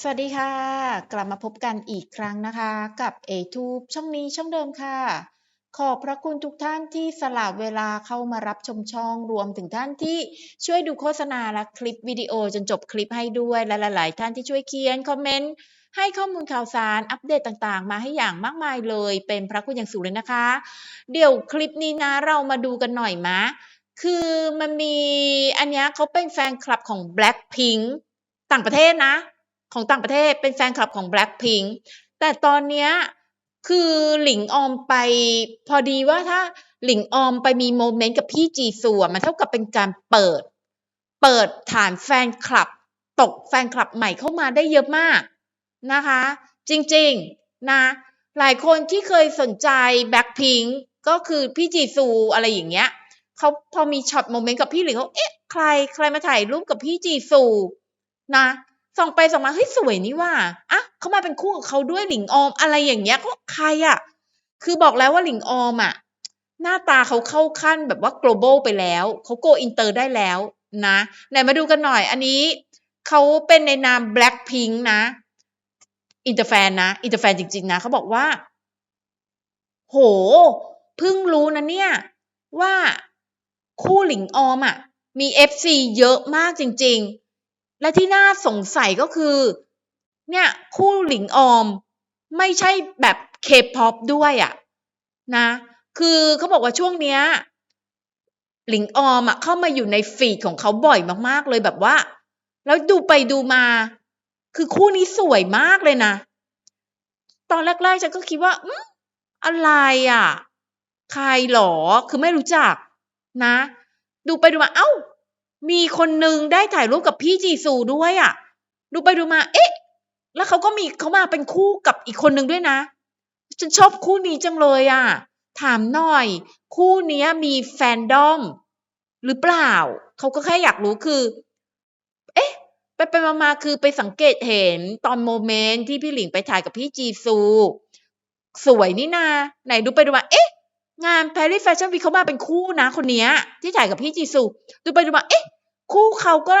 สวัสดีค่ะ กลับมาพบกันอีกครั้งนะคะ กับ A-Tube ช่องนี้ช่องเดิมค่ะ ขอบพระคุณทุกท่านที่สละเวลาเข้ามารับชมช่องรวมถึงท่านที่ช่วยดูโฆษณาและคลิปวิดีโอจนจบคลิปให้ด้วยและหลาย ๆ ท่านที่ช่วยเขียนคอมเมนต์ให้ข้อมูลข่าวสารอัปเดตต่างๆ มาให้อย่างมากมายเลย เป็นพระคุณอย่างสูงเลยนะคะ เดี๋ยวคลิปนี้นะเรามาดูกันหน่อยมะ คือมันมีอันนี้เขาเป็นแฟนคลับของ Blackpink ต่างประเทศนะ ของต่างประเทศเป็นแฟนคลับของ Blackpink แต่ตอนเนี้ยคือหลิงออมไปพอดีว่าถ้าหลิงออมไปมีโมเมนต์กับพี่จีซัวมันเท่ากับเป็นการเปิด เปิดฐานแฟนคลับ ตกแฟนคลับใหม่เข้ามาได้เยอะมากนะคะ จริงๆนะหลายคนที่เคยสนใจ Blackpink ก็คือพี่จีซูอะไรอย่างเงี้ยเขาพอมีช็อตโมเมนต์กับพี่หลิงเขาเอ๊ะใครใครมาถ่ายรูปกับพี่จีซูนะ ส่องไปส่องมาเฮ้ยสวยนี่ว่าอะเขามาเป็นคู่กับเขาด้วยหลิงออมอะไรอย่างเงี้ยก็ใครอะ คือบอกแล้วว่าหลิงออมอะ หน้าตาเขาเข้าขั้นแบบว่า global ไปแล้วเขาโกอินเตอร์ได้แล้วนะไหนมาดูกันหน่อย อันนี้เขาเป็นในนาม Blackpink นะ อินเตอร์แฟนนะ อินเตอร์แฟนจริง ๆ นะเขาบอกว่า โหเพิ่งรู้นะเนี่ย ว่าคู่หลิงออมอะ มี FC เยอะมากจริง ๆ และที่น่าสงสัยก็คือ เนี่ย คู่หลิงออม ไม่ใช่แบบเคป๊อปด้วยอะนะ คือเขาบอกว่าช่วงเนี้ย หลิงออมอะเข้ามาอยู่ในฟีดของเขาบ่อยมากๆเลยแบบว่า แล้วดูไปดูมา คือคู่นี้สวยมากเลยนะ ตอนแรกๆฉันก็คิดว่าอืมอะไรอะใครหรอ คือไม่รู้จักนะ ดูไปดูมา เอ้า มีคนหนึ่งได้ถ่ายรูปกับพี่จีซูด้วยอะ ดูไปดูมา เอ๊ะ แล้วเขาก็มีเขามาเป็นคู่กับอีกคนหนึ่งด้วยนะ ฉันชอบคู่นี้จังเลยอะ ถามหน่อย คู่นี้มีแฟนดอม หรือเปล่า เขาก็แค่อยากรู้คือ เอ๊ะ ไปไปมาๆคือไปสังเกตเห็นตอนโมเมนต์ที่พี่หลิงไปถ่ายกับพี่จีซู สวยนี่นา ไหนดูไปดูมา เอ๊ะงาน Paris Fashion Week เขามาเป็นคู่นะคนนี้ที่ถ่ายกับพี่จีซู ดูไปดูมา เอ๊ะ คู่เขาก็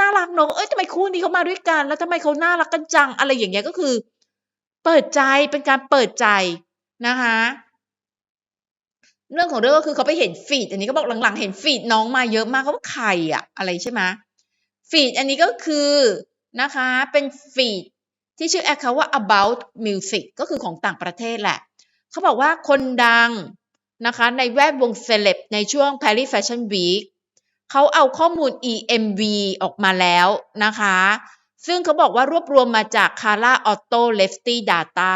น่ารักเนอะเอ้ยทำไมคู่นี้เขามาด้วยกัน แล้วทำไมเขาน่ารักกันจังอะไรอย่างเงี้ยก็คือ เปิดใจเป็นการเปิดใจนะคะเรื่องของเรื่องก็คือเขาไปเห็นฟีดอันนี้ก็บอกหลังๆ เห็นฟีดน้องมาเยอะมากเขาว่าใครอะอะไรใช่ไหมฟีดอันนี้ก็คือนะคะเป็นฟีดที่ชื่อแอคเคาว่า about music ก็คือของต่างประเทศแหละ เขาบอกว่าคนดังนะคะในแวดวงเซเลบในช่วง Paris Fashion Week เขาเอาข้อมูล EMV ออกมาแล้วนะคะ ซึ่งเขาบอกว่ารวบรวมมาจาก Kara Auto Lefty Data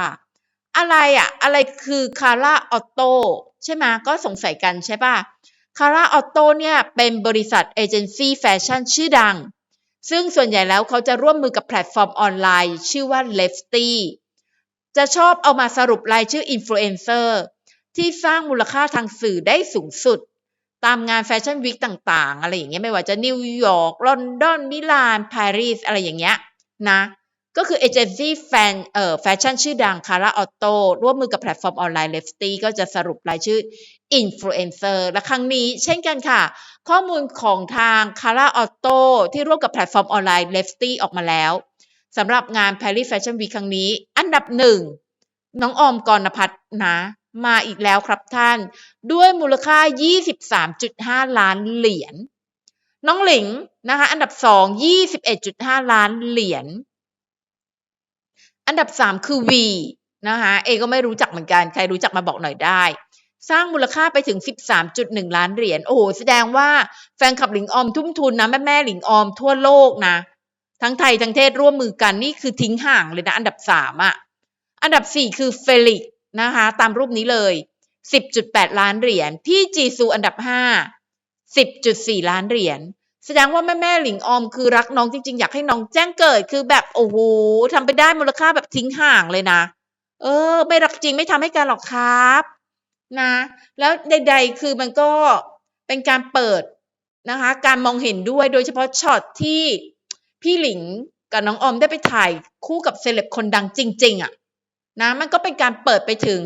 อะไรอะอะไรคือ Kara Auto ใช่ไหมก็สงสัยกันใช่ปะ Kara Auto เนี่ยเป็นบริษัทเอเจนซี่แฟชั่นชื่อดัง ซึ่งส่วนใหญ่แล้วเขาจะร่วมมือกับแพลตฟอร์มออนไลน์ ชื่อว่า Lefty จะชอบเอามาสรุปรายชื่ออินฟลูเอนเซอร์ที่สร้างมูลค่าทางสื่อได้สูงสุด ตามงานแฟชั่นวีคต่างๆ อะไรอย่างเงี้ยไม่ว่าจะนิวยอร์กลอนดอนมิลานปารีสอะไรอย่างเงี้ยนะก็คือเอเจนซี่แฟนเอ่อแฟชั่นชื่อดังคาราออโต้ร่วมมือกับแพลตฟอร์มออนไลน์เลฟตี้ก็จะสรุปรายชื่ออินฟลูเอนเซอร์และครั้งนี้เช่นกันค่ะ ข้อมูลของทางคาราออโต้ที่ร่วมกับแพลตฟอร์มออนไลน์เลฟตี้ออกมาแล้วสำหรับงาน Paris Fashion Week ครั้งนี้ อันดับหนึ่งน้องออมกรณพัฒน์นะ มาอีกแล้วครับท่าน ด้วยมูลค่า 23.5 ล้านเหรียญน้องหลิงนะคะอันดับสอง21.5 ล้านเหรียญอันดับสามคือ V นะคะเอก็ไม่รู้จักเหมือนกัน ใครรู้จักมาบอกหน่อยได้ สร้างมูลค่าไปถึง 13.1 ล้านเหรียญโอ้โหแสดงว่าแฟนคลับหลิงออมทุ่มทุนนะแม่แม่หลิงออมทั่วโลกนะ ทั้งไทยทั้งเทศร่วมมือกันนี่คือทิ้งห่างเลยนะ อันดับสามอะอันดับ 4 คือเฟลิก นะคะ ตามรูปนี้เลย 10.8 ล้านเหรียญ พี่จีซูอันดับ 5 10.4 ล้านเหรียญ แสดงว่าแม่แม่หลิงออมคือรักน้องจริง ๆ อยากให้น้องแจ้งเกิด คือแบบโอ้โหทำไปได้มูลค่าแบบทิ้งห่างเลยนะ เออ ไม่รักจริงไม่ทำให้กันหรอกครับนะ แล้วใด ๆ คือมันก็เป็นการเปิดนะคะ การมองเห็นด้วยโดยเฉพาะช็อตที่พี่หลิงกับน้องออมได้ไปถ่ายคู่กับเซเลบคนดังจริง ๆอะ นะมันก็เป็นการเปิดไปถึง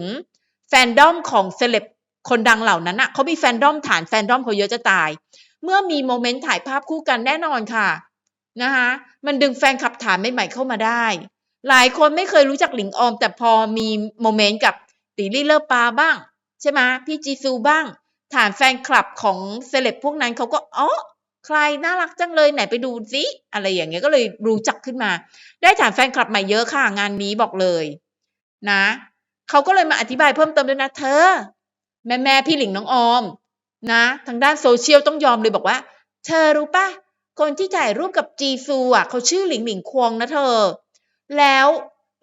แฟนดอมของเซเลบคนดังเหล่านั้นอะเขามีแฟนดอมฐานแฟนดอมเขาเยอะจะตาย เมื่อมีโมเมนต์ถ่ายภาพคู่กันแน่นอนค่ะนะคะมันดึงแฟนคลับฐานใหม่ๆเข้ามาได้ หลายคนไม่เคยรู้จักหลิงออม แต่พอมีโมเมนต์กับตีลี่เลอร์ปาบ้าง ใช่ไหมพี่จีซูบ้าง ฐานแฟนคลับของเซเลบพวกนั้นเขาก็อ๋อใครน่ารักจังเลยไหนไปดูสิอะไรอย่างเงี้ยก็เลยรู้จักขึ้นมา ได้ฐานแฟนคลับใหม่เยอะค่ะงานนี้บอกเลย นะเขาก็เลยมาอธิบายเพิ่มเติมด้วยนะเธอ แม่แม่พี่หลิงน้องออม นะ ทางด้านโซเชียลต้องยอมเลยบอกว่า เธอรู้ปะคนที่ถ่ายรูปกับจีซูอะเขาชื่อหลิงหลิงควงนะเธอ แล้ว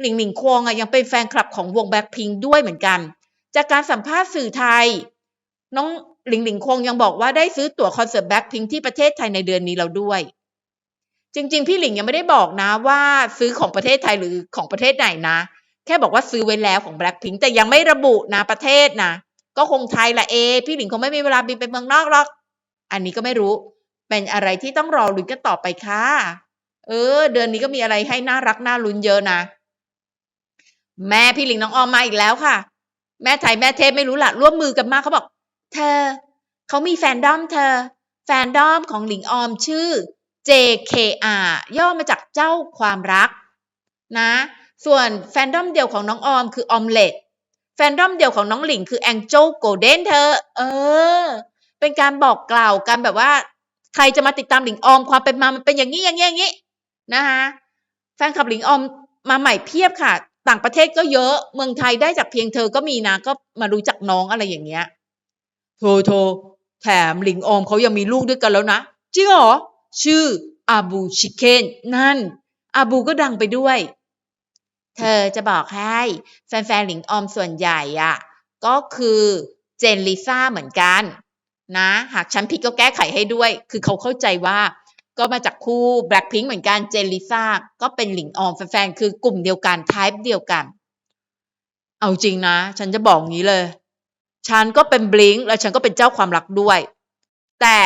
หลิงหลิงควงอะยังเป็นแฟนคลับของวงแบ็คพิงด้วยเหมือนกัน จากการสัมภาษณ์สื่อไทย น้องหลิงหลิงควงยังบอกว่าได้ซื้อตั๋วคอนเสิร์ตแบ็คพิงที่ประเทศไทยในเดือนนี้แล้วด้วย จริง ๆ พี่หลิงยังไม่ได้บอกนะว่าซื้อของประเทศไทยหรือของประเทศไหนนะ แค่บอกว่าซื้อไว้แล้วของ Blackpink แต่ยังไม่ระบุนะประเทศนะ ก็คงไทยละเอ พี่หลิงคงไม่มีเวลาบินไปเมืองนอกหรอก อันนี้ก็ไม่รู้ เป็นอะไรที่ต้องรอลุ้นกันต่อไปค่ะ เออ เดือนนี้ก็มีอะไรให้น่ารักน่าลุ้นเยอะนะ แม่พี่หลิงน้องออมมาอีกแล้วค่ะ แม่ไทยแม่เทพไม่รู้ละร่วมมือกันมากเขาบอก เธอเขามีแฟนดอมเธอ แฟนดอมของหลิงออมชื่อ JKR ย่อมาจากเจ้าความรัก นะ ส่วนแฟนดอมเดียวของน้องออมคือออมเล็ตแฟนดอมเดียวของน้องหลิงคือแองเจิลโกลเด้นเธอ เออ เป็นการบอกกล่าวกันแบบว่า ใครจะมาติดตามหลิงออมความเป็นมามันเป็นอย่างนี้อย่างนี้อย่างนี้นะคะแฟนคลับหลิงออมมาใหม่เพียบค่ะ ต่างประเทศก็เยอะเมืองไทยได้จากเพียงเธอก็มีนะ ก็มารู้จักน้องอะไรอย่างเงี้ยโทโทแถมหลิงออมเขายังมีลูกด้วยกันแล้วนะจริงเหรอชื่ออาบูชิเคนนั่น อาบูก็ดังไปด้วย เธอจะบอกให้แฟนๆหลิงออมส่วนใหญ่อะ ก็คือเจนลิซ่าเหมือนกัน นะ หากฉันผิดก็แก้ไขให้ด้วย คือเขาเข้าใจว่า ก็มาจากคู่ Blackpink เหมือนกันเจนลิซ่าก็เป็นหลิงออมแฟนๆคือกลุ่มเดียวกันไทป์เดียวกัน เอาจริงนะ ฉันจะบอกงี้เลย ฉันก็เป็นบลิงและฉันก็เป็นเจ้าความรักด้วย แต่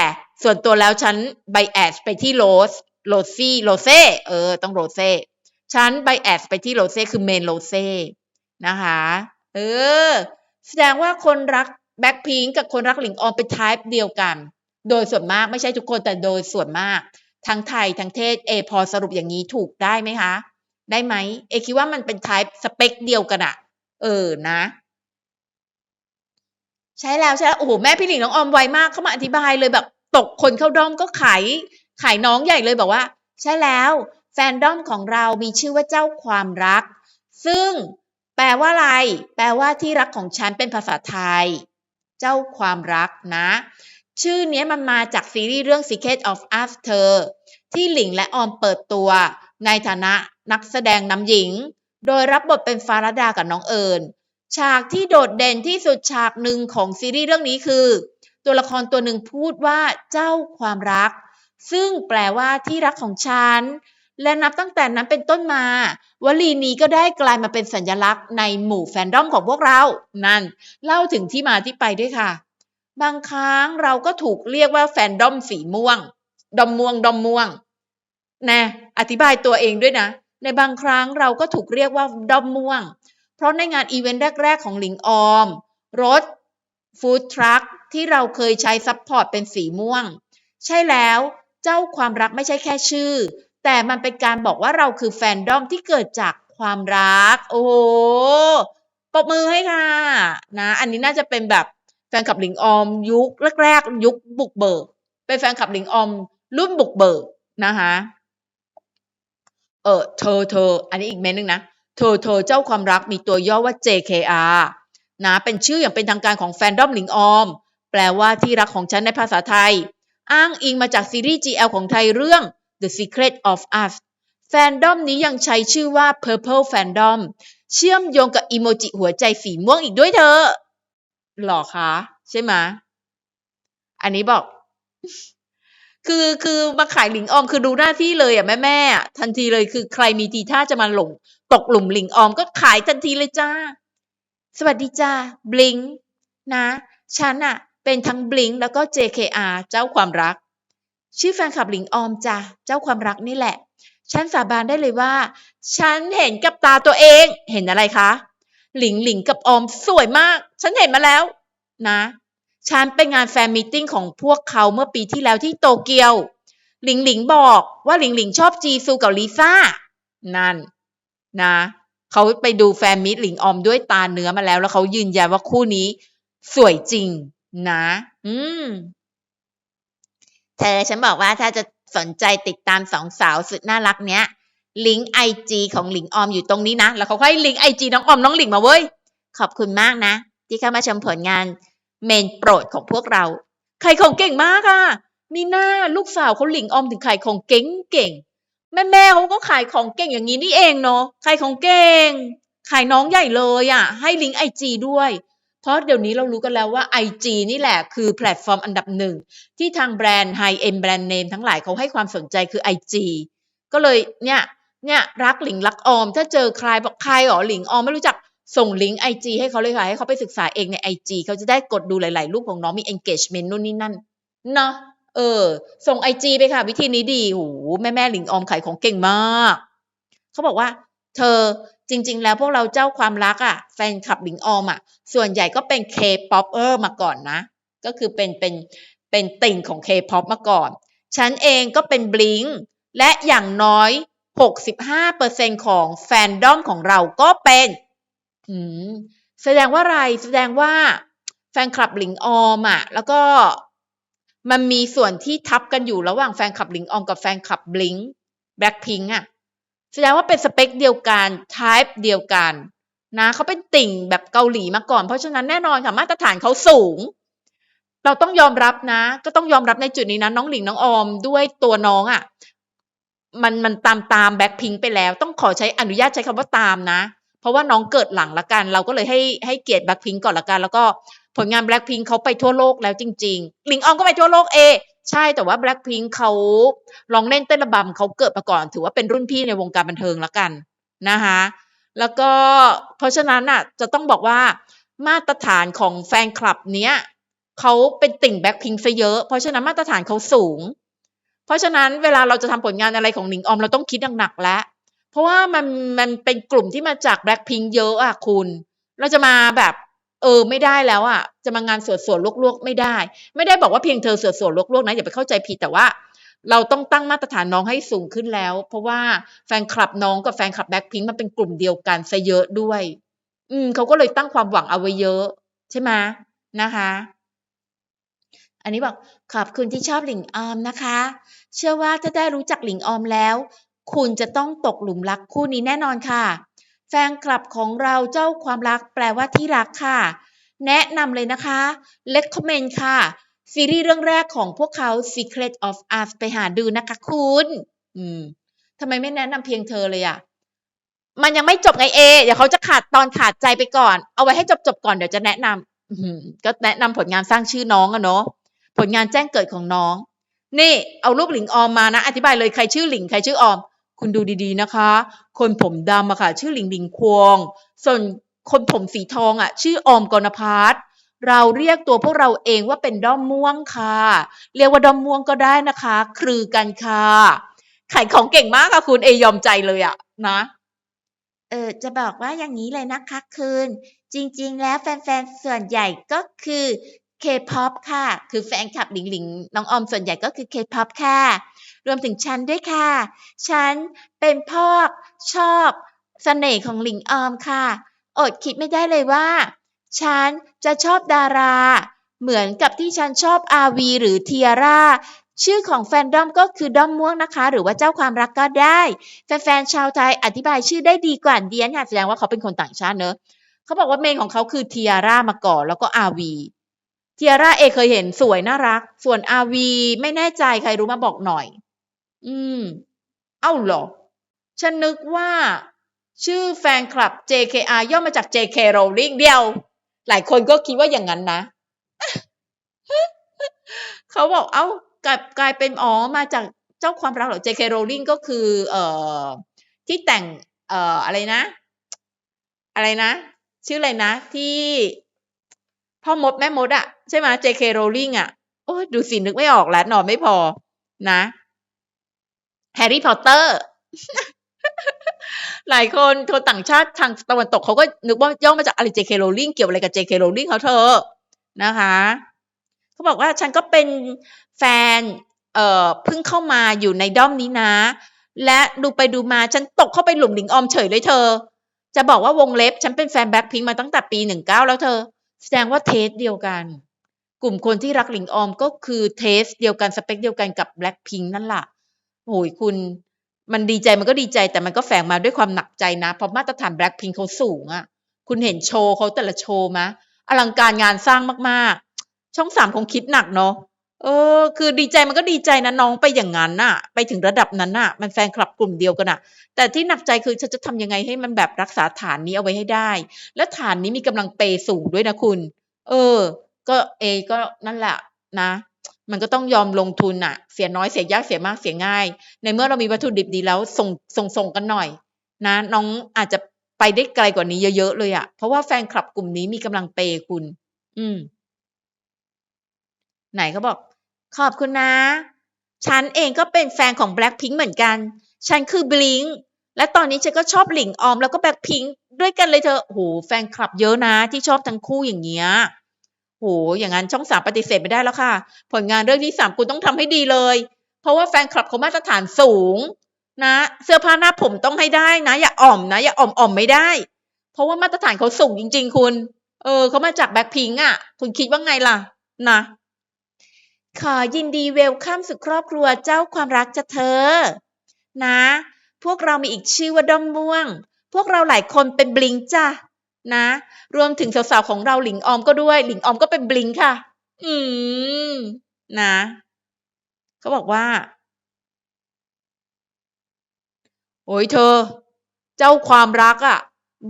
ส่วนตัวแล้วฉันไบแอสไปที่โรสโรซี่โรเซ่เออ ต้องโรเซ่ ฉันไบแอสไปที่โรเซ่คือเมนโรเซ่นะคะ เออ แสดงว่าคนรักแบ็คพิงกับคนรักหลิงออมเป็นไทป์เดียวกัน โดยส่วนมากไม่ใช่ทุกคนแต่โดยส่วนมาก ทั้งไทยทั้งเทศเอพอสรุปอย่างนี้ถูกได้ไหมคะ ได้ไหมเอคิดว่ามันเป็นไทป์สเปคเดียวกันอะเออนะ ใช่แล้วใช่แล้วโอ้โหแม่พี่หลิงน้องออมไวมากเข้ามาอธิบายเลยแบบ ตกคนเข้าด้อมก็ขายขายน้องใหญ่เลยบอกว่า ใช่แล้ว ฟนด้อมของเรามีชื่อว่าเจ้าความรัก ซึ่งแปลว่าอะไร แปลว่าที่รักของฉันเป็นภาษาไทย เจ้าความรักนะ ชื่อเนี้ยมันมาจากซีรีส์เรื่อง Secret of Us เธอที่หลิงและออมเปิดตัวในฐานะนักแสดงนำหญิง โดยรับบทเป็นฟาราดากับน้องเอิญ ฉากที่โดดเด่นที่สุดฉากหนึ่งของซีรีส์เรื่องนี้คือ ตัวละครตัวหนึ่งพูดว่าเจ้าความรัก ซึ่งแปลว่าที่รักของฉัน และนับตั้งแต่นั้นเป็นต้นมา วลีนี้ก็ได้กลายมาเป็นสัญลักษณ์ในหมู่แฟนดอมของพวกเรา นั่น เล่าถึงที่มาที่ไปด้วยค่ะ บางครั้งเราก็ถูกเรียกว่าแฟนดอมสีม่วง ดอมม่วง ดอมม่วง นะ อธิบายตัวเองด้วยนะ ในบางครั้งเราก็ถูกเรียกว่าดอมม่วง เพราะในงานอีเวนต์แรก ๆ ของหลิงออม รถฟู้ดทรัคที่เราเคยใช้ซัพพอร์ตเป็นสีม่วง ใช่แล้ว เจ้าความรักไม่ใช่แค่ชื่อ แต่มันเป็นการบอกว่าเราคือแฟนดอมที่เกิดจากความรัก โอ้โหปรบมือให้ค่ะนะ อันนี้น่าจะเป็นแบบแฟนคลับหลิงออมยุคแรกๆยุคบุกเบิก เป็นแฟนคลับหลิงออมรุ่นบุกเบิกนะคะเออเธอเธออันนี้อีกเมนหนึ่งนะ เธอเธอเจ้าความรักมีตัวย่อว่า JKR นะเป็นชื่ออย่างเป็นทางการของแฟนดอมหลิงออม แปลว่าที่รักของฉันในภาษาไทย อ้างอิงมาจากซีรีส์ GL ของไทยเรื่อง The Secret of Us แฟนดอมนี้ยังใช้ชื่อว่า Purple Fandom เชื่อมโยงกับอีโมจิหัวใจสีม่วงอีกด้วยเธอหรอคะใช่ไหมอันนี้บอก คือคือมาขายหลิงออมคือดูหน้าที่เลยอะแม่แม่ทันทีเลยคือใครมีทีท่าจะมาหลง ตกหลุมหลิงออมก็ขายทันทีเลยจ้า สวัสดีจ้าบลิงนะฉันอะเป็นทั้งบลิงแล้วก็ JKR เจ้าความรัก ชื่อแฟนคลับหลิงออมจ้ะเจ้าความรักนี่แหละ ฉันสาบานได้เลยว่า ฉันเห็นกับตาตัวเอง เห็นอะไรคะ หลิงหลิงกับออมสวยมาก ฉันเห็นมาแล้ว นะ ฉันไปงานแฟนมีตติ้งของพวกเขาเมื่อปีที่แล้วที่โตเกียว หลิงหลิงบอกว่าหลิงหลิงชอบจีซูกับลิซ่า นั่น นะเขาไปดูแฟนมิตรหลิงออมด้วยตาเนื้อมาแล้ว แล้วเขายืนยันว่าคู่นี้ สวยจริง นะ อืม เธอฉันบอกว่าถ้าจะสนใจติดตามสองสาวสุดน่ารักเนี้ยลิงก์ไอจีของหลิงออมอยู่ตรงนี้นะ แล้วเขาให้ลิงก์ไอจีน้องออมน้องหลิงมาเว้ย ขอบคุณมากนะ ที่เข้ามาชมผลงานเมนโปรดของพวกเราขายของเก่งมากอะ่ะ มีหน้าลูกสาวเขาหลิงออมถึงขายของเก่งเก่ง แม่แม่เขาก็ขายของเก่งอย่างนี้นี่เองเนาะ ขายของเก่ง ขายน้องใหญ่เลยอะ่ะ ให้ลิงก์ไอจีด้วย เพราะเดี๋ยวนี้เรารู้กันแล้วว่า IG นี่แหละคือแพลตฟอร์มอันดับหนึ่ง ที่ทางแบรนด์ไฮเอ็มแบรนด์เนมทั้งหลายเขาให้ความสนใจคือ IG ก็เลยเนี่ยเนี่ยรักหลิงรักออม ถ้าเจอใครบอกใครหรอหลิงออมไม่รู้จักส่งลิงก์ไอจีให้เขาเลยค่ะ ให้เขาไปศึกษาเองในไอจีเขาจะได้กดดูหลาย ๆ รูปของน้องมี engagement นู่นนี่นั่นเนาะเออ ส่งไอจีไปค่ะ วิธีนี้ดีโหแม่แม่หลิงออมขายของเก่งมาก เขาบอกว่า เธอจริง ๆ แล้วพวกเราเจ้าความรักอะ่ะแฟนคลับหลิงออมอะ่ะ ส่วนใหญ่ก็เป็นเคป๊อปเออร์มาก่อนนะ ก็คือเป็นเป็นเป็นติ่งของเคป๊อปมาก่อน ฉันเองก็เป็นบลิงและอย่างน้อย 65%ของแฟนดอมของเราก็เป็นอืมแสดงว่าอะไร แสดงว่าแฟนคลับหลิงออมอะ แล้วก็มันมีส่วนที่ทับกันอยู่ระหว่างแฟนคลับหลิงออมกับแฟนคลับบลิงแบล็คพิงอะ แสดงว่าเป็นสเปคเดียวกัน type เดียวกันนะเขาเป็นติ่งแบบเกาหลีมาก่อน เพราะฉะนั้นแน่นอนค่ะมาตรฐานเขาสูง เราต้องยอมรับนะ ก็ต้องยอมรับในจุดนี้นะน้องหลิงน้องออมด้วยตัวน้องอะ่ะมันมันตามตามแบ็คพิงไปแล้ว ต้องขอใช้อนุญาตใช้คำว่าตามนะ เพราะว่าน้องเกิดหลังละกัน เราก็เลยให้ให้เกียรติแบ็คพิงก่อนละกัน แล้วก็ผลงานแบล็คพิงเขาไปทั่วโลกแล้วจริง ๆ หลิงออมก็ไปทั่วโลกเอ ใช่แต่ว่าแบล็คพิงเขาลองเล่นเต้นระบำเขาเกิดมาก่อน ถือว่าเป็นรุ่นพี่ในวงการบันเทิงละกันนะคะแล้วก็เพราะฉะนั้นอะจะต้องบอกว่ามาตรฐานของแฟนคลับเนี้ยเขาเป็นติ่งแบ็คพิงซะเยอะ เพราะฉะนั้นมาตรฐานเขาสูง เพราะฉะนั้นเวลาเราจะทำผลงานอะไรของหนิงออมเราต้องคิดหนักๆแล้วเพราะว่ามันมันเป็นกลุ่มที่มาจากแบล็คพิงเยอะอะคุณ เราจะมาแบบ เออไม่ได้แล้วอะจะมางานสวดสวดลวกๆ ไม่ได้ ไม่ได้บอกว่าเพียงเธอสวดสวดลวกๆนะอย่าไปเข้าใจผิดแต่ว่า เราต้องตั้งมาตรฐานน้องให้สูงขึ้นแล้ว เพราะว่าแฟนคลับน้องกับแฟนคลับแบ็คพิงมันเป็นกลุ่มเดียวกันซะเยอะด้วย อืมเขาก็เลยตั้งความหวังเอาไว้เยอะ ใช่ไหมนะคะ อันนี้บอกขอบคุณที่ชอบหลิงออมนะคะ เชื่อว่าถ้าได้รู้จักหลิงออมแล้ว คุณจะต้องตกหลุมรักคู่นี้แน่นอนค่ะ แฟนคลับของเราเจ้าความรักแปลว่าที่รักค่ะ แนะนำเลยนะคะ recommend ค่ะ ซีรีส์เรื่องแรกของพวกเขา Secret of Us ไปหาดูนะคะคุณ อืมทำไมไม่แนะนำเพียงเธอเลยอะ่ะมันยังไม่จบไงเอเดี๋ยวเขาจะขาดตอนขาดใจไปก่อน เอาไว้ให้จบจบก่อนเดี๋ยวจะแนะนำก็แนะนำผลงานสร้างชื่อน้องอะเนาะผลงานแจ้งเกิดของน้อง นี่ เอารูปหลิงออมมานะ อธิบายเลยใครชื่อหลิงใครชื่อออม คุณดูดีๆนะคะ คนผมดำอะค่ะ ชื่อหลิงหลิงควง ส่วนคนผมสีทองอะชื่อออมกรณพัฒน์เราเรียกตัวพวกเราเองว่าเป็นด้อมม่วงค่ะ เรียกว่าด้อมม่วงก็ได้นะคะ ครือกันค่ะขายของเก่งมากอะคุณเอยอมใจเลยอะนะ เออจะบอกว่าอย่างนี้เลยนะคะคืน จริง ๆ แล้วแฟนๆส่วนใหญ่ก็คือ K-POP ค่ะ คือแฟนคลับหลิงหลิงน้องออมส่วนใหญ่ก็คือ K-POP ค่ะ รวมถึงฉันด้วยค่ะ ฉันเป็นพวกชอบเสน่ห์ของหลิงออมค่ะ อดคิดไม่ได้เลยว่า ฉันจะชอบดารา เหมือนกับที่ฉันชอบอาวีหรือเทียร่าชื่อของแฟนดอมก็คือด้อมม่วงนะคะ หรือว่าเจ้าความรักก็ได้ แฟนๆชาวไทยอธิบายชื่อได้ดีกว่าเดียนค่ะแสดงว่าเขาเป็นคนต่างชาติเนอะเขาบอกว่าเมนของเขาคือเทียร่ามาก่อนแล้วก็อาวีเทียร่าเอเคยเห็นสวยน่ารัก ส่วนอาวีไม่แน่ใจใครรู้มาบอกหน่อย อืม เอ้าเหรอ ฉันนึกว่า ชื่อแฟนคลับ JKR ย่อมาจาก JK Rowling เดียว หลายคนก็คิดว่าอย่างนั้นนะ เขาบอก เอ้ากลายกลายเป็นอ๋อมาจากเจ้าความรักเหรอ JK Rowling ก็คือ เอ่อ ที่แต่ง เอ่อ อะไรนะ อะไรนะ ชื่ออะไรนะ ที่พ่อมดแม่มดอะใช่ไหม JK Rowling อะโอ้ดูสินึกไม่ออกแล้วนอนไม่พอนะ แฮร์รี่พอตเตอร์หลายคนคนต่างชาติทางตะวันตกเขาก็นึกว่าย่อมาจากอะไร JK Rowling เกี่ยวอะไรกับ JK Rowling เขาเธอะนะคะเขาบอกว่าฉันก็เป็นแฟนเอ่อเพิ่งเข้ามาอยู่ในด้อมนี้นะ และดูไปดูมาฉันตกเข้าไปหลุมหลิงออมเฉยเลยเธอ จะบอกว่าวงเล็บ ฉันเป็นแฟนแบ็คพิงมาตั้งแต่ปีหนึ่งเก้าแล้วเธอ แสดงว่าเทสเดียวกัน กลุ่มคนที่รักหลิงออมก็คือเทสเดียวกันสเปคเดียวกันกับแบล็คพิงนั่นแหละ โอ้ยคุณ มันดีใจมันก็ดีใจแต่มันก็แฝงมาด้วยความหนักใจนะเพราะมาตรฐานแบล็คพิงเขาสูงอะคุณเห็นโชว์เขาแต่ละโชว์มะอลังการงานสร้างมากๆ ช่องสามคงคิดหนักเนาะเออ คือดีใจมันก็ดีใจนะน้องไปอย่างนั้นน่ะ ไปถึงระดับนั้นน่ะ มันแฟนคลับกลุ่มเดียวกันน่ะ แต่ที่หนักใจคือฉันจะทำยังไงให้มันแบบรักษาฐานนี้เอาไว้ให้ได้ และฐานนี้มีกำลังเปย์สูงด้วยนะคุณ เออ ก็เอก็นั่นแหละนะ มันก็ต้องยอมลงทุนน่ะเสียน้อยเสียยากเสียมากเสียง่าย ในเมื่อเรามีวัตถุดิบดีแล้วส่งส่งส่งกันหน่อย นะ น้องอาจจะไปได้ไกลกว่านี้เยอะๆเลยอะเพราะว่าแฟนคลับกลุ่มนี้มีกำลังเปย์คุณ อืม ไหนเขาบอก ขอบคุณนะ ฉันเองก็เป็นแฟนของ Blackpink เหมือนกัน ฉันคือ Blink และตอนนี้ฉันก็ชอบหลิงออมแล้วก็ Blackpink ด้วยกันเลยเธอโหแฟนคลับเยอะนะที่ชอบทั้งคู่อย่างเงี้ย โหอย่างนั้นช่องสามปฏิเสธไม่ได้แล้วค่ะ ผลงานเรื่องที่สามคุณต้องทำให้ดีเลย เพราะว่าแฟนคลับเขามาตรฐานสูง นะ เสื้อผ้าหน้าผมต้องให้ได้นะ อย่าอ่อมนะ อย่าอ่อมอ่อมไม่ได้ เพราะว่ามาตรฐานเขาสูงจริง ๆ คุณ เออเขามาจากแบ็คพิงอะ คุณคิดว่าไงล่ะ นะขอยินดีเวลคัมสู่ครอบครัวเจ้าความรักจะเธอ นะ พวกเรามีอีกชื่อว่าด้อมม่วง พวกเราหลายคนเป็นบลิงจ้ะ นะ รวมถึงสาวๆของเราหลิงออมก็ด้วย หลิงออมก็เป็นบลิงค่ะ อืม นะเขาบอกว่า โอ้ยเธอ เจ้าความรักอะ่ะ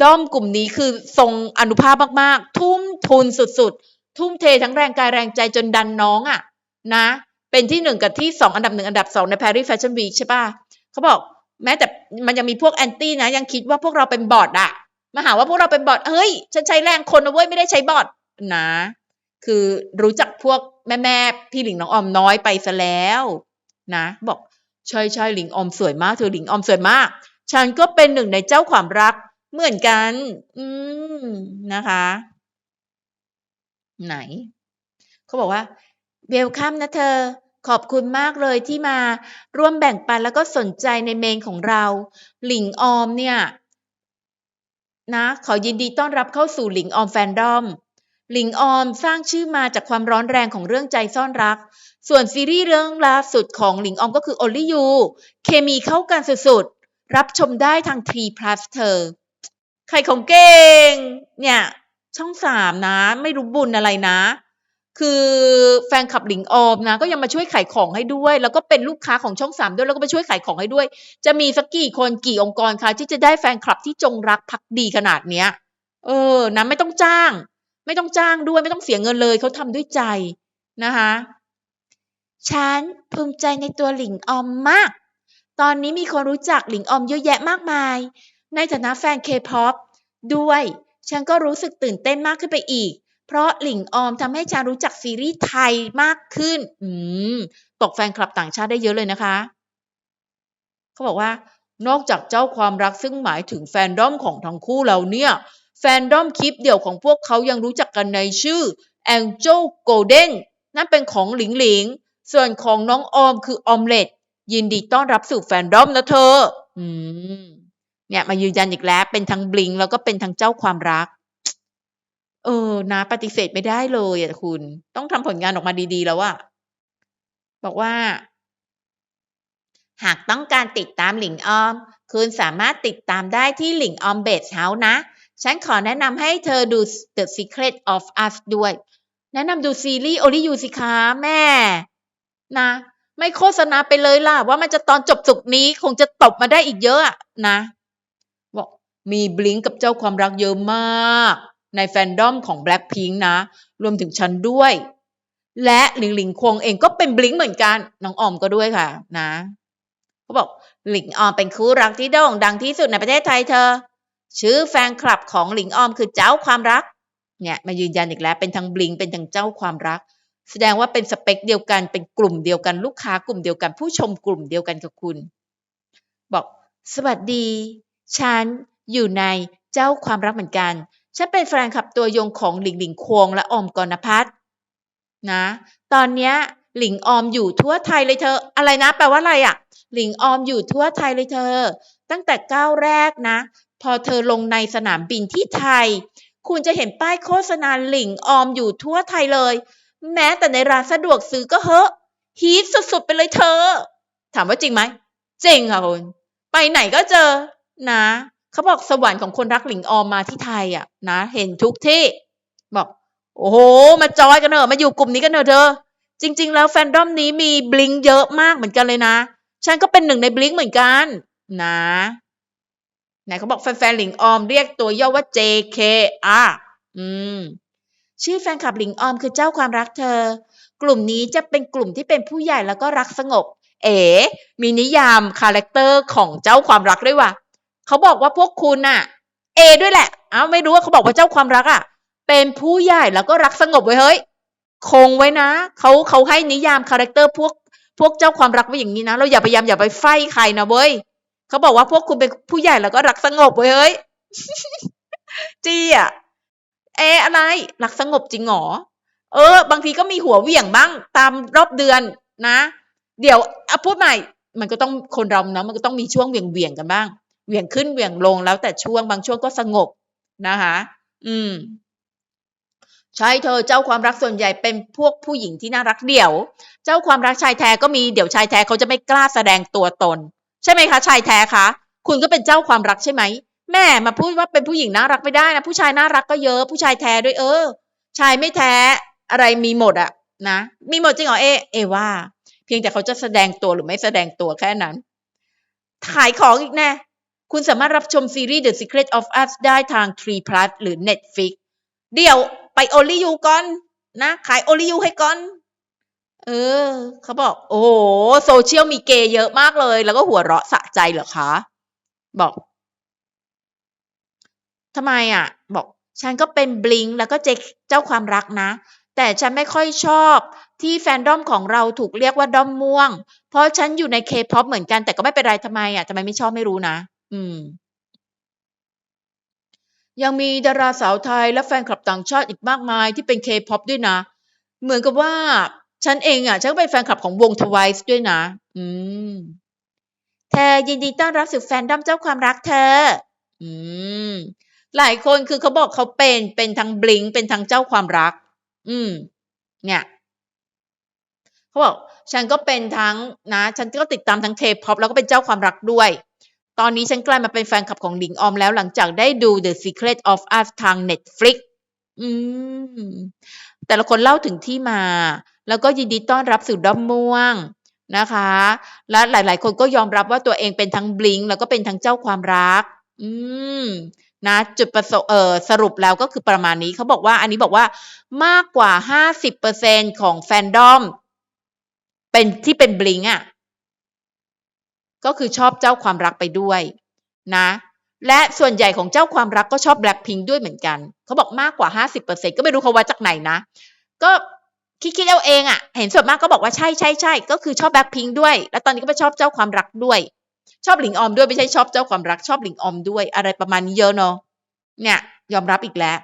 ด้อมกลุ่มนี้คือทรงอนุภาพมากๆ ทุ่มทุนสุดๆ ทุ่มเททั้งแรงกายแรงใจจนดันน้องอะ่ะ นะ เป็นที่หนึ่งกับที่สองอันดับหนึ่งอันดับสองใน Paris Fashion Week ใช่ป่ะเขาบอก แม้แต่มันยังมีพวกแอนตี้นะ ยังคิดว่าพวกเราเป็นบอทอะ มาหาว่าพวกเราเป็นบอทเฮ้ย ฉันใช้แรงคนนะเว้ยไม่ได้ใช้บอทนะ คือรู้จักพวกแม่แม่พี่หลิงน้องออมน้อยไปซะแล้ว นะ บอกใช่ใช่หลิงออมสวยมากเธอหลิงออมสวยมาก ฉันก็เป็นหนึ่งในเจ้าความรักเหมือนกัน อืมนะคะ ไหน เขาบอกว่าเวลคัมนะเธอ ขอบคุณมากเลยที่มาร่วมแบ่งปันแล้วก็สนใจในเมนของเรา หลิงออมเนี่ย นะขอยินดีต้อนรับเข้าสู่หลิงออมแฟนดอม หลิงออมสร้างชื่อมาจากความร้อนแรงของเรื่องใจซ่อนรัก ส่วนซีรีส์เรื่องล่าสุดของหลิงออมก็คือ Only You เคมีเข้ากันสุดๆ รับชมได้ทาง T plus เธอ ใครของเก่ง เนี่ย ช่องสามนะ ไม่รู้บุญอะไรนะ คือแฟนคลับหลิงออมนะ ก็ยังมาช่วยขายของให้ด้วย แล้วก็เป็นลูกค้าของช่องสามด้วยแล้วก็มาช่วยขายของให้ด้วย จะมีสักกี่คนกี่องค์กรคะที่จะได้แฟนคลับที่จงรักภักดีขนาดเนี้ย เออนะไม่ต้องจ้าง ไม่ต้องจ้างด้วยไม่ต้องเสียเงินเลยเขาทำด้วยใจนะคะฉันภูมิใจในตัวหลิงออมมาก ตอนนี้มีคนรู้จักหลิงออมเยอะแยะมากมาย ในฐานะแฟนเคป๊อปด้วย ฉันก็รู้สึกตื่นเต้นมากขึ้นไปอีก เพราะหลิงออมทำให้ฉันรู้จักซีรีส์ไทยมากขึ้น อืม ตกแฟนคลับต่างชาติได้เยอะเลยนะคะ เขาบอกว่า นอกจากเจ้าความรักซึ่งหมายถึงแฟนดอมของทั้งคู่แล้วเนี่ย แฟนดอมคลิปเดี่ยวของพวกเขายังรู้จักกันในชื่อ Angel Golden นั่นเป็นของหลิงหลิง ส่วนของน้องออมคือออมเล็ตยินดีต้อนรับสู่แฟนดอมนะเธอ อืม เนี่ยมายืนยันอีกแล้ว เป็นทั้งบลิงแล้วก็เป็นทั้งเจ้าความรัก เออนะปฏิเสธไม่ได้เลยอะคุณ ต้องทำผลงานออกมาดี ๆ แล้วอะบอกว่า หากต้องการติดตามหลิงออม คุณสามารถติดตามได้ที่หลิงออมเบสเฮาส์นะ ฉันขอแนะนำให้เธอดู The Secret of Us ด้วย แนะนำดูซีรีส์ Only You สิคะแม่ นะ ไม่โฆษณาไปเลยล่ะ ว่ามันจะตอนจบสุกนี้คงจะตบมาได้อีกเยอะนะ บอกมีบลิงกับเจ้าความรักเยอะมาก ในแฟนดอมของ Blackpink นะ รวมถึงฉันด้วย และหลิงหลิงควงเองก็เป็นบลิงเหมือนกัน น้องออมก็ด้วยค่ะ นะเขาบอกหลิงออมเป็นคู่รักที่โด่งดังที่สุดในประเทศไทยเธอ ชื่อแฟนคลับของหลิงออมคือเจ้าความรัก เนี่ยมายืนยันอีกแล้ว เป็นทั้งบลิงเป็นทั้งเจ้าความรัก แสดงว่าเป็นสเปคเดียวกันเป็นกลุ่มเดียวกันลูกค้ากลุ่มเดียวกัน ผู้ชมกลุ่มเดียวกันกับคุณ บอก สวัสดี ฉันอยู่ในเจ้าความรักเหมือนกัน ฉันเป็นแฟนคลับตัวยงของหลิงหลิงควงและอมกรณพัฒน์นะ ตอนเนี้ยหลิงออมอยู่ทั่วไทยเลยเธอ อะไรนะ แปลว่าอะไรอะ หลิงออมอยู่ทั่วไทยเลยเธอ ตั้งแต่ก้าวแรกนะ พอเธอลงในสนามบินที่ไทย คุณจะเห็นป้ายโฆษณาหลิงออมอยู่ทั่วไทยเลย แม้แต่ในร้านสะดวกซื้อก็เฮอะฮีทสุดๆไปเลยเธอ ถามว่าจริงไหม จริงค่ะคุณ ไปไหนก็เจอนะ เขาบอกสวรรค์ของคนรักหลิงออมมาที่ไทยอะนะเห็นทุกที่ บอก โอ้โห มาจอยกันเถอะมาอยู่กลุ่มนี้กันเถอะเธอจริง ๆ แล้วแฟนดอมนี้มีบลิงเยอะมากเหมือนกันเลยนะ ฉันก็เป็นหนึ่งในบลิงเหมือนกัน นะไหนเขาบอกแฟนๆหลิงออมเรียกตัวย่อว่า JKR อืมชื่อแฟนคลับหลิงออมคือเจ้าความรักเธอ กลุ่มนี้จะเป็นกลุ่มที่เป็นผู้ใหญ่แล้วก็รักสงบ เอ๋มีนิยามคาแรคเตอร์ของเจ้าความรักด้วยว่ะ เขาบอกว่าพวกคุณน่ะ เอ ด้วยแหละ เอ้าไม่รู้ว่าเขาบอกว่าเจ้าความรักอะ เป็นผู้ใหญ่แล้วก็รักสงบไว้เฮ้ย คงไว้นะ เขาเขาให้นิยามคาแรคเตอร์พวกพวกเจ้าความรักไว้อย่างนี้นะ เราอย่าพยายามอย่าไปไฟใครนะเว้ย เขาบอกว่าพวกคุณเป็นผู้ใหญ่แล้วก็รักสงบไว้เฮ้ยจีอะเออะไรหลักสงบจริงหรอ เออ บางทีก็มีหัวเหวี่ยงบ้างตามรอบเดือนนะ เดี๋ยวอพูดใหม่ มันก็ต้องคนเราเนาะมันก็ต้องมีช่วงเหวี่ยงเหวี่ยงๆกันบ้าง เหวี่ยงขึ้นเหวี่ยงลงแล้วแต่ช่วงบางช่วงก็สงบนะคะอืม ใช่เธอเจ้าความรักส่วนใหญ่เป็นพวกผู้หญิงที่น่ารักเดี่ยว เจ้าความรักชายแท้ก็มีเดี๋ยวชายแท้เขาจะไม่กล้าแสดงตัวตน ใช่ไหมคะ ชายแท้คะคุณก็เป็นเจ้าความรักใช่ไหมแม่มาพูดว่าเป็นผู้หญิงน่ารักไม่ได้นะผู้ชายน่ารักก็เยอะผู้ชายแท้ด้วยเออ ชายไม่แท้อะไรมีหมดอะนะมีหมดจริงเหรอเอเอว่า เพียงแต่เขาจะแสดงตัวหรือไม่แสดงตัวแค่นั้นขายของอีกแน่ คุณสามารถรับชมซีรีส์ The Secret of Us ได้ทาง3 plus หรือ Netflix เดี๋ยวไป Only You ก่อนนะ ขาย Only You ให้ก่อน เออ เขาบอก โอ้โห โซเชียลมีเกย์เยอะมากเลย แล้วก็หัวเราะสะใจเหรอคะ บอกทำไมอะ บอก ฉันก็เป็นบลิงแล้วก็เจเจ้าความรักนะ แต่ฉันไม่ค่อยชอบที่แฟนดอมของเราถูกเรียกว่าด้อมม่วง เพราะฉันอยู่ในเคป๊อปเหมือนกันแต่ก็ไม่เป็นไรทำไมอะทำไมไม่ชอบไม่รู้นะ อืม ยังมีดาราสาวไทยและแฟนคลับต่างชาติอีกมากมายที่เป็นเคป๊อปด้วยนะ เหมือนกับว่า ฉันเองอะ ฉันก็เป็นแฟนคลับของวงทวายส์ด้วยนะ อืม เธอยินดีต้อนรับสู่แฟนดอมเจ้าความรักเธอ อืม หลายคนคือเขาบอกเขาเป็น เป็นทั้งบลิงเป็นทั้งเจ้าความรัก อืม เนี่ยเขาบอกฉันก็เป็นทั้งนะ ฉันก็ติดตามทั้งเคป๊อปแล้วก็เป็นเจ้าความรักด้วย ตอนนี้ฉันกลายมาเป็นแฟนคลับของหลิงออมแล้วหลังจากได้ดู The Secret of Us ทาง Netflix อืม แต่ละคนเล่าถึงที่มา แล้วก็ยินดีต้อนรับสู่ด้อมม่วงนะคะ และหลาย ๆ คนก็ยอมรับว่าตัวเองเป็นทั้งบลิงแล้วก็เป็นทั้งเจ้าความรัก อืมนะจุดประสเออสรุปแล้วก็คือประมาณนี้เขาบอกว่า อันนี้บอกว่ามากกว่าห้าสิบเปอร์เซ็นของแฟนดอม เป็นที่เป็นบลิงอะ ก็คือชอบเจ้าความรักไปด้วยนะและส่วนใหญ่ของเจ้าความรักก็ชอบแบล็คพิงด้วยเหมือนกัน เขาบอกมากกว่าห้าสิบเปอร์เซ็นก็ไม่รู้เขาว่าจากไหนนะ ก็คิดคิดเอาเองอะ่ะ เห็นส่วนมากก็บอกว่าใช่ใช่ใช่ก็คือชอบแบล็คพิงด้วย แล้วตอนนี้ก็ไปชอบเจ้าความรักด้วย ชอบหลิงออมด้วยไม่ใช่ชอบเจ้าความรักชอบหลิงออมด้วย อะไรประมาณนี้เยอะเนาะเนี่ย ยอมรับอีกแล้ว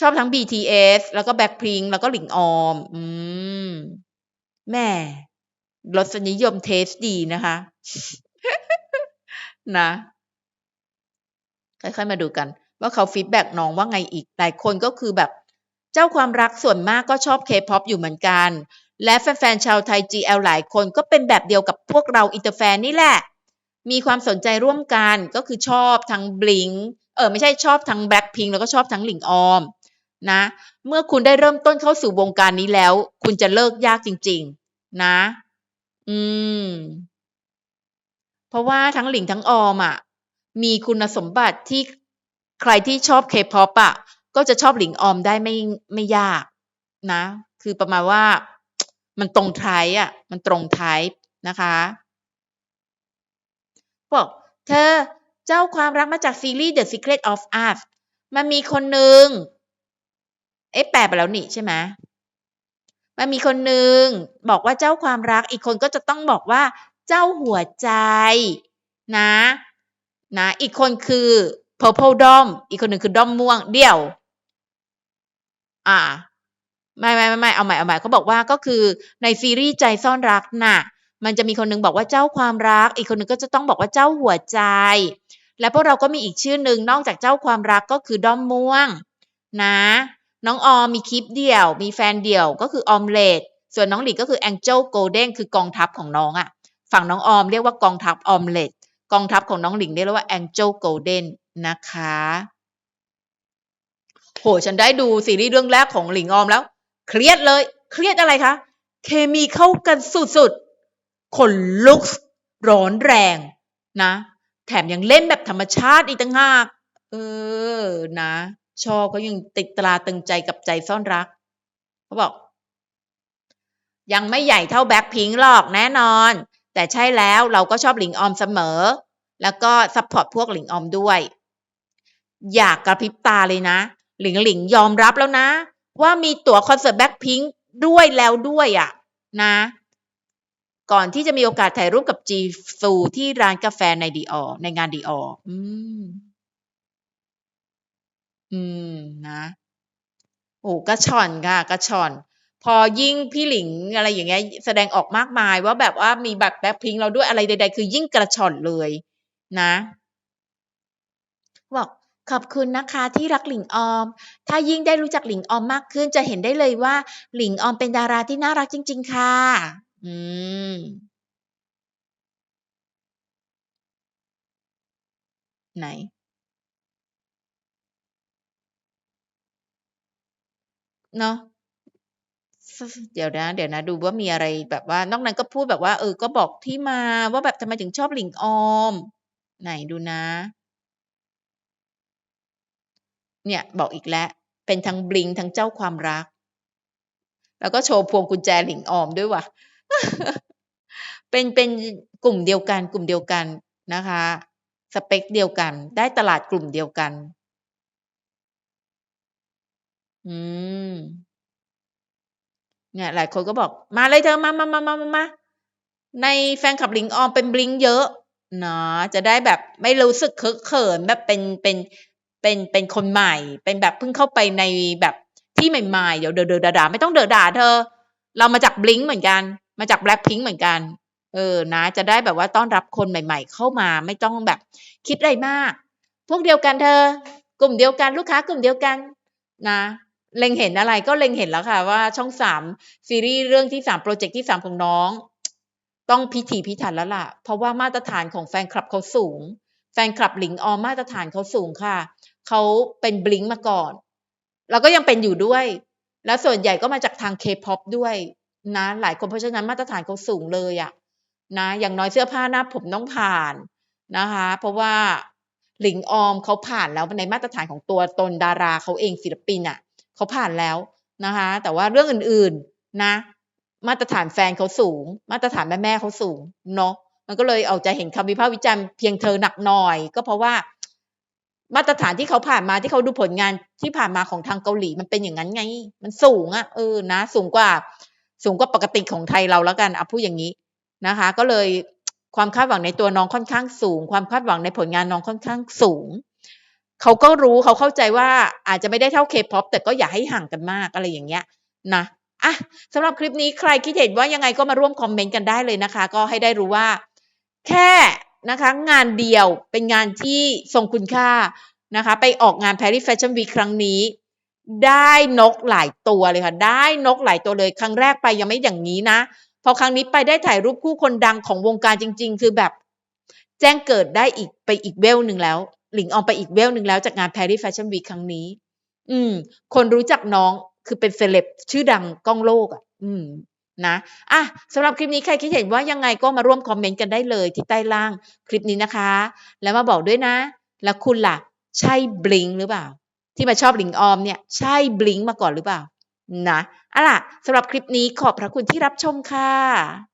ชอบทั้ง BTS แล้วก็แบล็คพิงแล้วก็หลิงออม อืมแม่ รสนิยมเทสดีนะคะ นะ ค่อยๆมาดูกัน ว่าเขาฟีดแบ็กน้องว่าไงอีก หลายคนก็คือแบบ เจ้าความรักส่วนมากก็ชอบเคป๊อปอยู่เหมือนกัน และแฟนๆชาวไทย GL หลายคนก็เป็นแบบเดียวกับพวกเราอินเตอร์แฟนนี่แหละ มีความสนใจร่วมกันก็คือชอบทั้งบลิงเออไม่ใช่ชอบทั้งแบล็คพิงแล้วก็ชอบทั้งหลิงออมนะ เมื่อคุณได้เริ่มต้นเข้าสู่วงการนี้แล้ว คุณจะเลิกยากจริง ๆ นะ อืม เพราะว่าทั้งหลิงทั้งออมอะ มีคุณสมบัติที่ใครที่ชอบเคป๊อปอะ ก็จะชอบหลิงออมได้ไม่ไม่ยากนะ คือประมาณว่ามันตรงไทยอะ มันตรงไทยนะคะบอกเธอเจ้าความรักมาจากซีรีส์ The Secret of Us มันมีคนหนึ่งเอ๊ะแปลไปแล้วนี่ใช่ไหม มันมีคนหนึ่งบอกว่าเจ้าความรักอีกคนก็จะต้องบอกว่า เจ้าหัวใจ นะนะ อีกคนคือ purple dom อีกคนหนึ่งคือด้อมม่วง เดี่ยว อ่า ไม่ไม่ไม่ไม่เอาใหม่เอาใหม่เขาบอกว่าก็คือในซีรีส์ใจซ่อนรักน่ะ มันจะมีคนหนึงบอกว่าเจ้าความรัก อีกคนหนึงก็จะต้องบอกว่าเจ้าหัวใจ และพวกเราก็มีอีกชื่อหนึ่งนอกจากเจ้าความรักก็คือด้อมม่วง นะ น้องออมมีคลิปเดี่ยว มีแฟนเดี่ยวก็คือออมเลดส่วนน้องหลิงก็คือแองเจิลโกลเด้นคือกองทัพของน้องอะฝั่งน้องออมเรียกว่ากองทัพออมเลดกองทัพของน้องหลิงเรียกว่าแองเจิลโกลเด้นนะคะโหฉันได้ดูซีรีส์เรื่องแรกของหลิงออมแล้ว เครียดเลย เครียดอะไรคะ เคมีเข้ากันสุดๆขนลุกร้อนแรงนะ แถมยังเล่นแบบธรรมชาติอีกต่างหาก เออนะ ชอบเขายังติดตราตึงใจกับใจซ่อนรักเขาบอก ยังไม่ใหญ่เท่าแบ็คพิงค์หรอกแน่นอน แต่ใช่แล้วเราก็ชอบหลิงออมเสมอ แล้วก็ซัพพอร์ตพวกหลิงออมด้วย อยากกระพริบตาเลยนะ หลิงหลิงยอมรับแล้วนะ ว่ามีตั๋วคอนเสิร์ตแบ็คพิงค์ด้วยแล้วด้วยอะ นะ ก่อนที่จะมีโอกาสถ่ายรูปกับจีซูที่ร้านกาแฟในดีออในงานดีอออืม อืมนะ โอ้กระชอนค่ะกระชอน พอยิ่งพี่หลิงอะไรอย่างเงี้ยแสดงออกมากมายว่าแบบว่ามีแบบแบ็คพิงเราด้วยอะไรใด ๆ คือยิ่งกระชอนเลย นะบอกขอบคุณนะคะที่รักหลิงออม ถ้ายิ่งได้รู้จักหลิงออมมากขึ้นจะเห็นได้เลยว่า หลิงออมเป็นดาราที่น่ารักจริง ๆ ค่ะ อืม ไหน เนาะเดี๋ยวนะ เดี๋ยวนะ ดูว่ามีอะไรแบบว่านอกนั้นก็พูดแบบว่า เออ ก็บอกที่มาว่าแบบทำไมถึงชอบหลิงออม ไหนดูนะ เนี่ยบอกอีกแล้ว เป็นทั้งบลิงทั้งเจ้าความรัก แล้วก็โชว์พวงกุญแจหลิงออมด้วยว่ะ เป็นเป็นกลุ่มเดียวกัน กลุ่มเดียวกันนะคะ สเปคเดียวกัน ได้ตลาดกลุ่มเดียวกัน อืม เนี่ย หลายคนก็บอก มาเลยเธอ มามามามามามาในแฟนคลับหลิงออมเป็นบลิงเยอะเนาะจะได้แบบไม่รู้สึกเคอะเขินแบบเป็นเป็นเป็นเป็นคนใหม่ เป็นแบบเพิ่งเข้าไปในแบบที่ใหม่ๆ เดี๋ยวเดอเดอด่าๆไม่ต้องเดอด่าเธอ เรามาจากบลิงเหมือนกัน มาจากแบล็คพิงเหมือนกัน เออนะ จะได้แบบว่าต้อนรับคนใหม่ ๆ เข้ามาไม่ต้องแบบคิดอะไรมาก พวกเดียวกันเธอ กลุ่มเดียวกันลูกค้ากลุ่มเดียวกันนะ เล็งเห็นอะไรก็เล็งเห็นแล้วค่ะ ว่าช่องสามซีรีส์เรื่องที่สามโปรเจกต์ที่สามของน้อง ต้องพิถีพิถันแล้วล่ะ เพราะว่ามาตรฐานของแฟนคลับเขาสูง แฟนคลับหลิงออมมาตรฐานเขาสูงค่ะเขาเป็นบลิงมาก่อน แล้วก็ยังเป็นอยู่ด้วย แล้วส่วนใหญ่ก็มาจากทางเคป๊อปด้วยนะหลายคนเพราะฉะนั้นมาตรฐานเขาสูงเลยอะนะอย่างน้อยเสื้อผ้าหน้าผมต้องผ่านนะคะ เพราะว่าหลิงออมเขาผ่านแล้วในมาตรฐานของตัวตนดาราเขาเองศิลปินอะ เขาผ่านแล้วนะคะ แต่ว่าเรื่องอื่นๆนะ มาตรฐานแฟนเขาสูง มาตรฐานแม่ๆเขาสูงเนาะมันก็เลยเอาจะเห็นคำวิพากษ์วิจารณ์เพียงเธอหนักหน่อย ก็เพราะว่ามาตรฐานที่เขาผ่านมาที่เขาดูผลงานที่ผ่านมาของทางเกาหลีมันเป็นอย่างนั้นไง มันสูงอะ่ะเออนะ สูงกว่า สูงกว่าปกติของไทยเราแล้วกันเอะพูดอย่างนี้นะคะ ก็เลยความคาดหวังในตัวน้องค่อนข้างสูง ความคาดหวังในผลงานน้องค่อนข้างสูง เขาก็รู้เขาเข้าใจว่าอาจจะไม่ได้เท่าเคป๊อปแต่ก็อย่าให้ห่างกันมากอะไรอย่างเงี้ยนะอะสำหรับคลิปนี้ใครคิดเห็นว่ายังไงก็มาร่วมคอมเมนต์กันได้เลยนะคะ ก็ให้ได้รู้ว่า แค่นะคะงานเดียวเป็นงานที่ทรงคุณค่านะคะ ไปออกงาน Paris Fashion Week ครั้งนี้ ได้นกหลายตัวเลยค่ะ ได้นกหลายตัวเลยครั้งแรกไปยังไม่อย่างนี้นะ พอครั้งนี้ไปได้ถ่ายรูปคู่คนดังของวงการจริง ๆ คือแบบ แจ้งเกิดได้อีกไปอีกเวลหนึ่งแล้ว หลิงออกไปอีกเวลหนึ่งแล้วจากงาน Paris Fashion Week ครั้งนี้ อืม คนรู้จักน้องคือเป็นเซเลบชื่อดังกล้องโลกอะ อืมนะอะสำหรับคลิปนี้ใครคิดเห็นว่ายังไงก็มาร่วมคอมเมนต์กันได้เลยที่ใต้ล่างคลิปนี้นะคะ แล้วมาบอกด้วยนะ แล้วคุณล่ะ ใช่บลิงหรือเปล่า ที่มาชอบหลิงออมเนี่ยใช่บลิงมาก่อนหรือเปล่า นะอะล่ะสำหรับคลิปนี้ขอบพระคุณที่รับชมค่ะ